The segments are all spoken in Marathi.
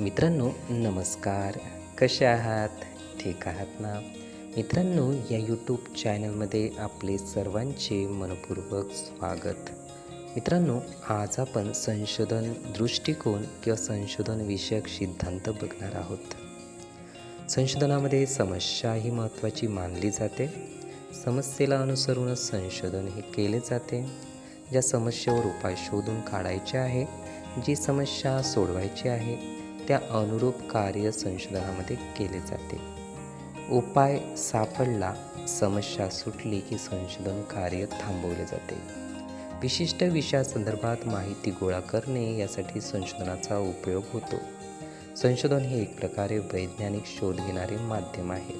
मित्रांनो नमस्कार. कसे आहात? ठीक आहात ना? मित्रांनो या यूट्यूब चॅनलमध्ये आपले सर्वांचे मनपूर्वक स्वागत. मित्रांनो आज आपण संशोधन दृष्टिकोन किंवा संशोधन विषयक सिद्धांत बघणार आहोत. संशोधनामध्ये समस्या ही महत्त्वाची मानली जाते. समस्येला अनुसरूनच संशोधन हे केले जाते. ज्या समस्येवर उपाय शोधून काढायचे आहे जी समस्या सोडवायची आहे त्या अनुरूप कार्य संशोधनामध्ये केले जाते. उपाय सापडला समस्या सुटली की संशोधन कार्य थांबवले जाते. विशिष्ट विषयासंदर्भात माहिती गोळा करणे यासाठी संशोधनाचा उपयोग होतो. संशोधन हे एक प्रकारे वैज्ञानिक शोध घेणारे माध्यम आहे.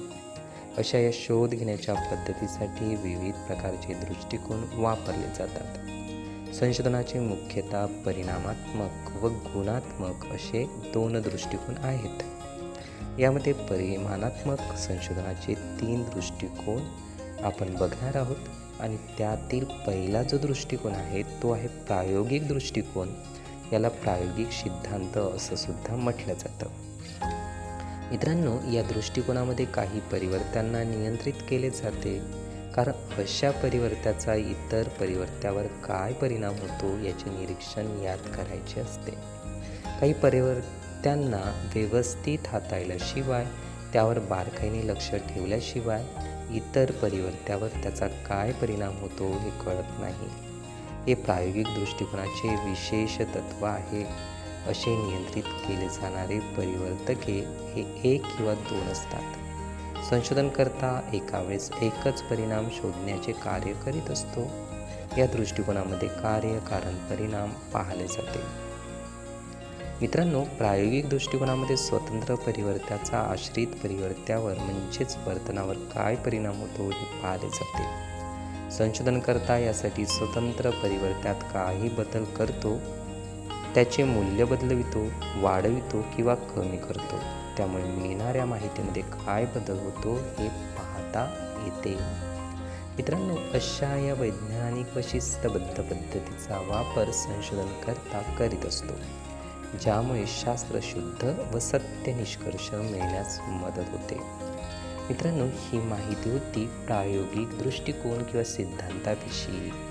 अशा या शोध घेण्याच्या पद्धतीसाठी विविध प्रकारचे दृष्टिकोन वापरले जातात. संशोधनाचे मुख्यतः परिणामात्मक व गुणात्मक असे दोन दृष्टिकोन आहेत. यामध्ये परिमाणात्मक संशोधनाचे तीन दृष्टिकोन आपण बघणार आहोत आणि त्यातील पहिला जो दृष्टिकोन आहे तो आहे प्रायोगिक दृष्टिकोन. याला प्रायोगिक सिद्धांत असं सुद्धा म्हटलं जातं. मित्रांनो या दृष्टिकोनामध्ये काही परिवर्तनांना नियंत्रित केले जाते. कारण अशा परिवर्त्याचा इतर परिवर्त्यावर काय परिणाम होतो याचे निरीक्षण यात करायचे असते. काही परिवर्त्यांना व्यवस्थित हाताळल्याशिवाय त्यावर बारकाईने लक्ष ठेवल्याशिवाय इतर परिवर्त्यावर त्याचा काय परिणाम होतो हे कळत नाही. हे प्रायोगिक दृष्टिकोनाचे विशेष तत्व आहे. असे नियंत्रित केले जाणारे परिवर्तके हे एक किंवा दोन असतात. संशोधनकर्ता एका वेळेस एकच परिणाम शोधण्याचे कार्य करीत असतो. या दृष्टिकोनामध्ये कार्य कारण परिणाम पाहले जाते. मित्रांनो प्रायोगिक दृष्टिकोनामध्ये स्वतंत्र परिवर्त्याचा आश्रित परिवर्त्यावर म्हणजेच वर्तनावर काय परिणाम होतो हे पाहिले जाते. संशोधनकर्ता यासाठी स्वतंत्र परिवर्त्यात काही बदल करतो. त्याचे मूल्य बदलवितो वाढवितो किंवा कमी करतो. त्यामुळे मिळणाऱ्या माहितीमध्ये काय बदल होतो हे पाहता येते. मित्रांनो अशा या वैज्ञानिक व शिस्तबद्ध पद्धतीचा वापर संशोधनकर्ता करीत असतो ज्यामुळे शास्त्र शुद्ध व सत्य निष्कर्ष मिळण्यास मदत होते. मित्रांनो ही माहिती होती प्रायोगिक दृष्टिकोन किंवा सिद्धांताविषयी.